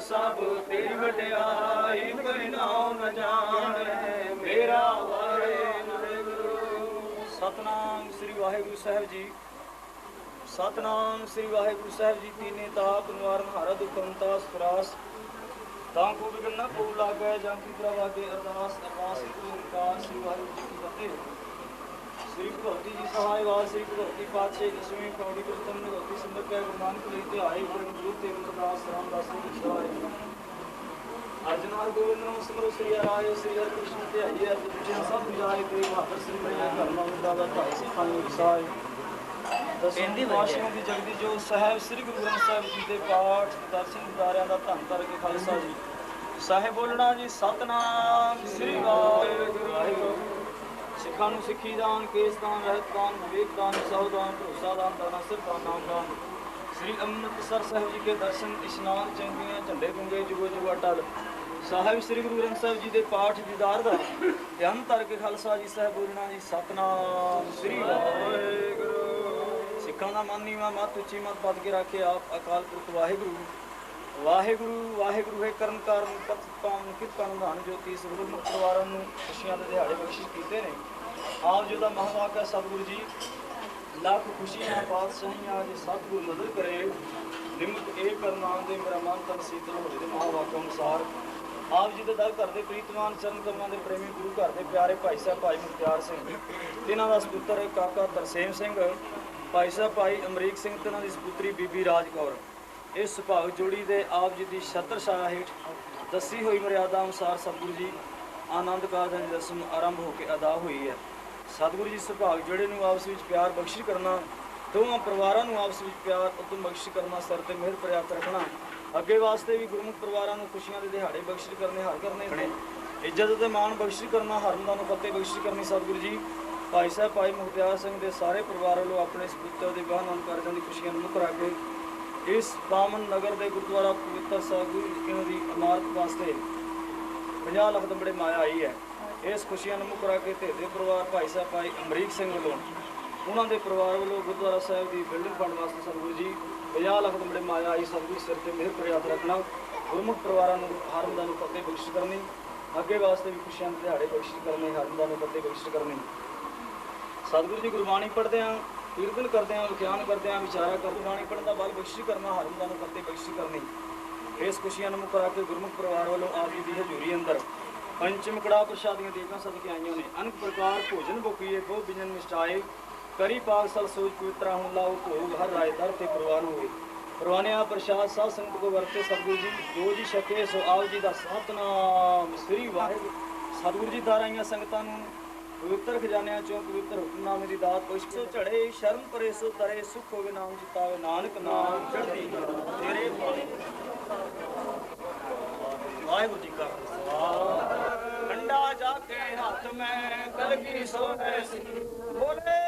ਸਭ ਤੇਰੀ ਵਡਿਆਈ, ਕੋਈ ਨਾਮ ਨ ਜਾਣੇ, ਮੇਰਾ ਵਾਹਿਗੁਰੂ ਸਤਨਾਮ ਸ੍ਰੀ ਵਾਹਿਗੁਰੂ ਸਾਹਿਬ ਜੀ। ਸਤਨਾਮ ਸ੍ਰੀ ਵਾਹਿਗੁਰੂ ਸਾਹਿਬ ਜੀ, ਤੀਨੇ ਤਾਪ ਨਿਵਾਰਨ ਹਾਰਾ ਦੁਖੰਤਾ ਸਤਰਾਸ ਤਾਂ ਕੋ ਬਿਗਨ ਨਾ ਕੋ ਲਾਗੈ, ਜਾਂ ਕੀ ਪ੍ਰਵਾਗੇ ਅਰਦਾਸ ਅਰਦਾਸ ਕੋ ਓੰਕਾਰ ਸ੍ਰੀ ਵਾਹਿਗੁਰੂ ਜੀ ਕੀ ਫਤਿਹ। ਸ੍ਰੀ ਭਗਵਤੀ ਜੀ ਸਹਾਇ ਵਾਰ ਸ੍ਰੀ ਭਗਵਤੀ ਪਾਤਸ਼ਾਹ ਦਸਵੇਂ ਪੌੜੀ ਪ੍ਰਤਮ ਨਿਗਤੀ ਸੰਦਰ ਕੈ ਗੁਰੂ ਨਾਨਕ ਲਈ ਤੇ ਆਏ ਗੁਰੂ ਗੁਰੂ ਤੇ ਗੁਰਦਾਸ ਰਾਮਦਾਸ ਜੀ ਸਹਾਇ ਅਰਜਨ ਵਾਰ ਗੋਬਿੰਦ ਨਾਮ ਸਿਮਰੋ ਸ੍ਰੀ ਰਾਏ ਸ੍ਰੀ ਹਰਿ ਕ੍ਰਿਸ਼ਨ ਤੇ ਆਈਏ ਅਜ ਤੁਝੇ ਸਭ ਜਾਏ ਤੇ ਬਹਾਦਰ ਸ੍ਰੀ ਮੈਂ ਕਰਨਾ ਹੁੰਦਾ ਦਾ ਭਾਈ ਸਿਖਾਈ ਸਹਾਇ ਦਸਵੇਂ ਵਾਸ਼ਿਆਂ ਦੀ ਜਗਦੀ ਜੋ ਸਾਹਿਬ ਸ੍ਰੀ ਗੁਰੂ ਗ੍ਰੰਥ ਸਾਹਿਬ ਜੀ ਦੇ ਪਾਠ ਦਰਸ਼ਨ ਦਿਦਾਰਿਆਂ ਦਾ ਧੰਨ ਧਰ ਕੇ ਖਾਲਸਾ ਜੀ। ਸਾਹਿਬ ਬੋਲਣਾ ਜੀ ਸਤਨਾਮ ਸ੍ਰੀ ਵਾਹਿਗੁਰੂ। ਸਿੱਖਾਂ ਨੂੰ ਸਿੱਖੀ ਦਾਨ, ਕੇਸ ਦਾਨ, ਰਹਿਤ ਦਾਨ, ਵਿਵੇਕ ਦਾਨ ਸੌ ਦਾਨ, ਭਰੋਸਾ ਦਾਨ, ਦਾਨਾ ਸਿਰ ਦਾਨ, ਨਾਮ ਦਾਨ। ਸ੍ਰੀ ਅੰਮ੍ਰਿਤਸਰ ਸਾਹਿਬ ਜੀ ਕੇ ਦਰਸ਼ਨ ਇਸ਼ਨਾਨ ਚੰਗੀਆਂ, ਝੰਡੇ ਗੁੰਗੇ, ਜੁਗੋ ਜੁਗਾ, ਟਲ। ਸਾਹਿਬ ਸ੍ਰੀ ਗੁਰੂ ਗ੍ਰੰਥ ਸਾਹਿਬ ਜੀ ਦੇ ਪਾਠ ਦੀਦਾਰ ਦਾ ਧਿਆਨ ਧਰ ਕੇ ਖਾਲਸਾ ਜੀ ਸਾਹਿਬ ਬੋਲਣਾ ਜੀ ਸਤਨਾਮ। ਸ੍ਰੀ ਵਾਹਿਗੁਰੂ। ਸਿੱਖਾਂ ਦਾ ਮਨ ਨੀਵਾ, ਮਤ ਉੱਚੀ, ਮਤ ਪਦ ਕੇ ਰੱਖੇ ਆਪ ਅਕਾਲ ਪੁਰਖ ਵਾਹਿਗੁਰੂ। ਵਾਹਿਗੁਰੂ ਵਾਹਿਗੁਰੂ, ਹੈ ਕਰਨ ਕਾਰਨ ਪਤ ਪਾਵਨ ਕਿਰਪਾ ਨਿਧਾਨ ਜੋਤੀ ਸਰਬਤ ਪਰਿਵਾਰਾਂ ਨੂੰ ਖੁਸ਼ੀਆਂ ਦੇ ਦਿਹਾੜੇ ਬਖਸ਼ਿਸ਼ ਕੀਤੇ ਨੇ। ਆਪ ਜੀ ਦਾ ਮਹਾਵਾਕ ਹੈ, ਸਤਿਗੁਰੂ ਜੀ, ਲੱਖ ਖੁਸ਼ੀਆਂ, ਪਾਤਸ਼ਾਹੀਆਂ ਜੀ ਸਤਿਗੁਰੂ ਮਦਦ ਕਰੇ। ਨਿਮਕ ਇਹ ਕਰਨਾਮ ਦੇ ਮੇਰਾ ਮਨ ਤਨ ਸੀਤਲ ਹੋਏ ਦੇ ਮਹਾਵਾਕ ਅਨੁਸਾਰ। ਆਪ ਜੀ ਦੇ ਦਰ ਘਰ ਦੇ ਪ੍ਰੀਤਮਾਨ ਚਰਨ ਕਮਲਾਂ ਦੇ ਪ੍ਰੇਮੀ, ਗੁਰੂ ਘਰ ਦੇ ਪਿਆਰੇ ਭਾਈ ਸਾਹਿਬ, ਭਾਈ ਮੁਖਤਿਆਰ ਸਿੰਘ। ਤਿਨਾਂ ਦਾ ਸਪੁੱਤਰ ਕਾਕਾ ਤਰਸੇਮ ਸਿੰਘ, ਭਾਈ ਸਾਹਿਬ, ਭਾਈ ਅਮਰੀਕ ਸਿੰਘ ਤੇ ਇਹਨਾਂ ਦੀ ਸਪੁੱਤਰੀ ਬੀਬੀ ਰਾਜ ਕੌਰ। ਇਸ ਸੁਭਾਗ ਜੋੜੀ ਦੇ ਆਪ ਜੀ ਦੀ ਛਤਰ ਛਾਇਆ ਹੇਠ ਦੱਸੀ ਹੋਈ ਮਰਿਆਦਾ ਅਨੁਸਾਰ ਸਤਿਗੁਰੂ ਜੀ ਆਨੰਦ ਕਾਰਜਾਂ ਦੀ ਰਸਮ ਆਰੰਭ ਹੋ ਕੇ ਅਦਾ ਹੋਈ ਹੈ। ਸਤਿਗੁਰੂ ਜੀ ਸੁਭਾਗ ਜੋੜੇ ਨੂੰ ਆਪਸ ਵਿੱਚ ਪਿਆਰ ਬਖਸ਼ਿਸ਼ ਕਰਨਾ, ਦੋਵਾਂ ਪਰਿਵਾਰਾਂ ਨੂੰ ਆਪਸ ਵਿੱਚ ਪਿਆਰ, ਉਤਮ ਬਖਸ਼ਿਸ਼ ਕਰਨਾ, ਸਿਰ ਤੇ ਮਿਹਰ ਪ੍ਰਿਆਤ ਰੱਖਣਾ, ਅੱਗੇ ਵਾਸਤੇ ਵੀ ਗੁਰਮੁਖ ਪਰਿਵਾਰਾਂ ਨੂੰ ਖੁਸ਼ੀਆਂ ਦੇ ਦਿਹਾੜੇ ਬਖਸ਼ਿਸ਼ ਕਰਨੇ, ਹਰ ਕਰਨੇ ਨੇ। ਇੱਜ਼ਤ ਤੇ ਮਾਣ ਬਖਸ਼ਿਸ਼ ਕਰਨਾ ਹਰਮਦਾਂ ਨੂੰ ਫਤਿਹ ਬਖਸ਼ਿਸ਼ ਕਰਨੀ ਸਤਿਗੁਰੂ ਜੀ। ਭਾਈ ਸਾਹਿਬ, ਭਾਈ ਮੁਖਤਿਆਰ ਸਿੰਘ ਦੇ ਸਾਰੇ ਪਰਿਵਾਰ ਵੱਲੋਂ ਆਪਣੇ ਸਪੁੱਤਰ ਦੇ ਵਿਆਹ ਨਾਮ ਕਾਰਜਾਂ ਦੀ ਖੁਸ਼ੀਆਂ ਨੂੰ ਮੁੱਖ ਰੱਖ ਕੇ ਇਸ ਪਾਵਨ ਨਗਰ ਦੇ ਗੁਰਦੁਆਰਾ ਪਵਿੱਤਰ ਸਾਹਿਬ ਗੁਰੂ ਦੀ ਇਮਾਰਤ ਵਾਸਤੇ 50 ਲੱਖ ਦੰਬੜੇ ਮਾਇਆ ਆਈ ਹੈ। ਇਸ ਖੁਸ਼ੀਆਂ ਨੂੰ ਮੁੱਖ ਰੱਖ ਕੇ ਧੇਦੇ ਪਰਿਵਾਰ ਭਾਈ ਸਾਹਿਬ ਭਾਈ ਅਮਰੀਕ ਸਿੰਘ ਵੱਲੋਂ ਉਹਨਾਂ ਦੇ ਪਰਿਵਾਰ ਵੱਲੋਂ ਗੁਰਦੁਆਰਾ ਸਾਹਿਬ ਦੀ ਬਿਲਡਿੰਗ ਬਣਨ ਵਾਸਤੇ ਸਤਿਗੁਰੂ ਜੀ 50 ਲੱਖ ਦੰਬੜੇ ਮਾਇਆ ਆਈ ਸਤਿਗੁਰੂ ਸਿਰ ਤੇ ਮਿਹਰ ਪ੍ਰਿਆਤ ਰੱਖਣਾ, ਗੁਰਮੁਖ ਪਰਿਵਾਰਾਂ ਨੂੰ ਹਰ ਹਰਮਦਾਂ ਨੂੰ ਫਤਿਹ ਬਖਸ਼ਿਸ਼ ਕਰਨੀ, ਅੱਗੇ ਵਾਸਤੇ ਵੀ ਖੁਸ਼ੀਆਂ ਦੇ ਦਿਹਾੜੇ ਬਖਸ਼ਿਸ਼ ਕਰਨੇ ਹਰਮਦਾਂ ਨੂੰ ਫਤਿਹ ਬਖਸ਼ਿਸ਼ ਕਰਨੀ। ਸਤਿਗੁਰੂ ਜੀ ਗੁਰਬਾਣੀ ਪੜ੍ਹਦੇ ਆਂ ਕੀਰਤਨ ਕਰਦੇ ਆਂ ਵਿਖਿਆਨ ਕਰਦੇ ਆਂ ਵਿਚਾਰਾ ਕਰਦੇ ਬਾਣੀ ਪੜ੍ਹਨ ਦਾ ਬਲ ਬਖਸ਼ਿਸ਼ ਕਰਨਾ ਹਰਮਦਾਂ ਨੂੰ ਫਤਿਹ ਬਖਸ਼ਿਸ਼ ਕਰਨੀ। ਇਸ ਖੁਸ਼ੀਆਂ ਨੂੰ ਮੁੱਖ ਰੱਖ ਕੇ ਗੁਰਮੁਖ ਪਰਿਵਾਰ ਵੱਲੋਂ ਆਪ ਜੀ ਦੀ ਹਜ਼ੂਰੀ ਅੰਦਰ ਪੰਚਮ ਕੜਾ ਪ੍ਰਸ਼ਾਦੀਆਂ ਦੇਵਾਂ ਸਦਕੇ ਆਈਆਂ ਨੇ। ਅਨਕ ਪ੍ਰਕਾਰ ਭੋਜਨ ਬੁਕੀਏ ਬਹੁ ਬਿਜਨ ਮਿਸ਼ਟਾਏ ਕਰੀ ਪਾਕ ਸਲ ਸੋਚ ਪਵਿੱਤਰਾ ਹੁਣ ਲਾਓ ਭੋਗ, ਹਰ ਰਾਏ ਦਰ ਤੇ ਪ੍ਰਵਾਨ ਹੋਏ ਪ੍ਰਵਾਨਿਆ ਪ੍ਰਸ਼ਾਦ, ਸਾਧ ਸੰਗਤ ਕੋ ਵਰਤੇ, ਸਤਿਗੁਰੂ ਜੀ, ਜੋ ਜੀ ਛਕੇ, ਸੋ ਆਪ ਜੀ ਦਾ ਸਤਨਾਮ। ਸ੍ਰੀ ਵਾਹਿਗੁਰੂ। ਸਤਿਗੁਰੂ ਜੀ ਦਾਰਾਈਆਂ ਸੰਗਤਾਂ ਨੂੰ ਪਵਿੱਤਰ ਖਜ਼ਾਨਿਆਂ ਚੋਂ ਪਵਿੱਤਰ ਹੁਕਮਨਾਮੇ ਦੀ ਦਾਤ ਪੁਸ਼ ਸੋ ਝੜੇ, ਸ਼ਰਮ ਪਰੇ ਸੋ ਤਰੇ, ਸੁਖ ਹੋਵੇ ਨਾਮ ਜਿਤਾਵੇ ਨਾਨਕ, ਨਾਮ ਚੜ੍ਹਦੀ ਤੇਰੇ ਵਾਹਿਗੁਰੂ ਜੀ ਕਾ ਖਾਲਸਾ। ਖੰਡਾ ਜਾ ਕੇ ਹੱਥ ਮੈਂ ਕਲਗੀ ਸੋਨੇ ਬੋਲੇ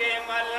के मल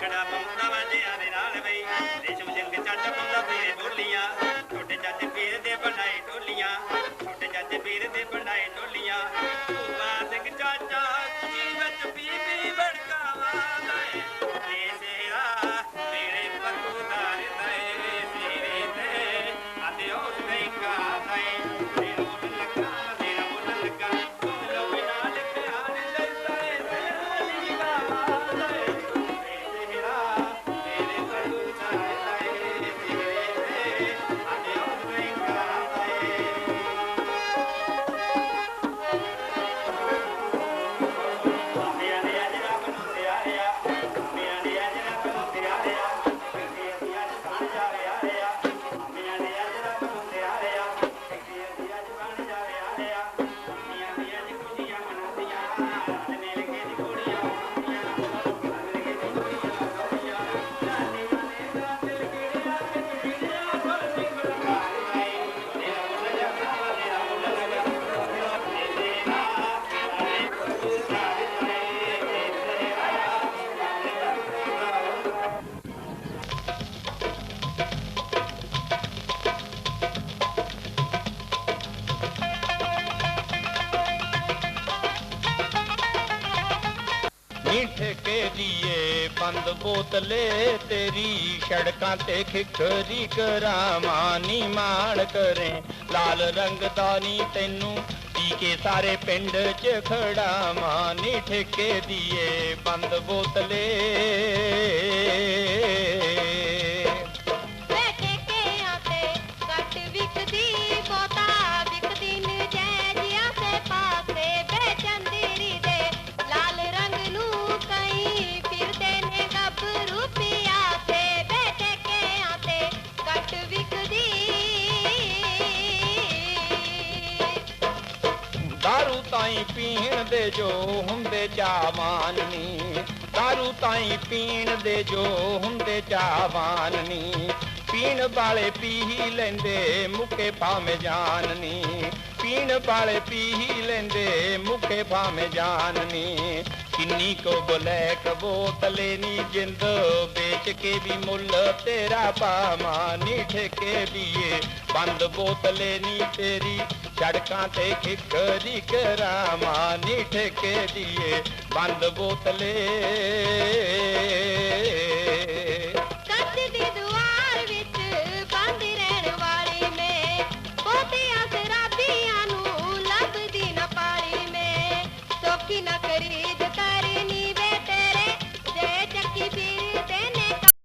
Canapé. ਚੱਲੇ ਤੇਰੀ ਸੜਕਾਂ ਤੇ ਖਿਖਰੀ ਕਰਾਵਾਂ ਨੀ ਮਾਣ ਕਰੇ। ਲਾਲ ਰੰਗ ਦਾ ਨੀ ਤੈਨੂੰ ਕੇ ਸਾਰੇ ਪਿੰਡ ਚ ਖੜਾ ਮਾਨੀ ਠੇਕੇ ਦੀਏ ਬੰਦ ਬੋਤਲੇ। ਤਾਈ ਪੀਣ ਦੇ ਜੋ ਹੁੰਦੇ ਚਾਵਾਨ ਨੀ ਦਾਰੂ ਤਾਈ ਪੀਣ ਦੇ ਜੋ ਹੁੰਦੇ ਚਾਵਾਨ ਨੀ ਪੀਣ ਵਾਲੇ ਪੀ ਹੀ ਲੈਂਦੇ ਮੁਕੇ ਭਾਵੇਂ ਜਾਨ ਨੀ ਪੀਣ ਵਾਲੇ ਪੀ ਹੀ ਲੈਂਦੇ ਮੁਕੇ ਭਾਵੇਂ ਜਾਨ ਨੀ ਕਿੰਨੀ ਕੋ ਬਲੈਕ ਬੋਤਲੇ ਨੀ ਜਿੰਦ, ਵੇਚ ਕੇ ਵੀ ਮੁੱਲ ਤੇਰਾ ਪਾ ਨੀ ਠੇਕੇ ਦੀਏ ਬੰਦ ਬੋਤਲੇ ਨੀ ਤੇਰੀ, ਸੜਕਾਂ ਤੇ ਖਿਕਰੀ ਕਰਾਵਾ ਨੀ ਠੇਕੇ ਦੀਏ ਬੰਦ ਬੋਤਲੇ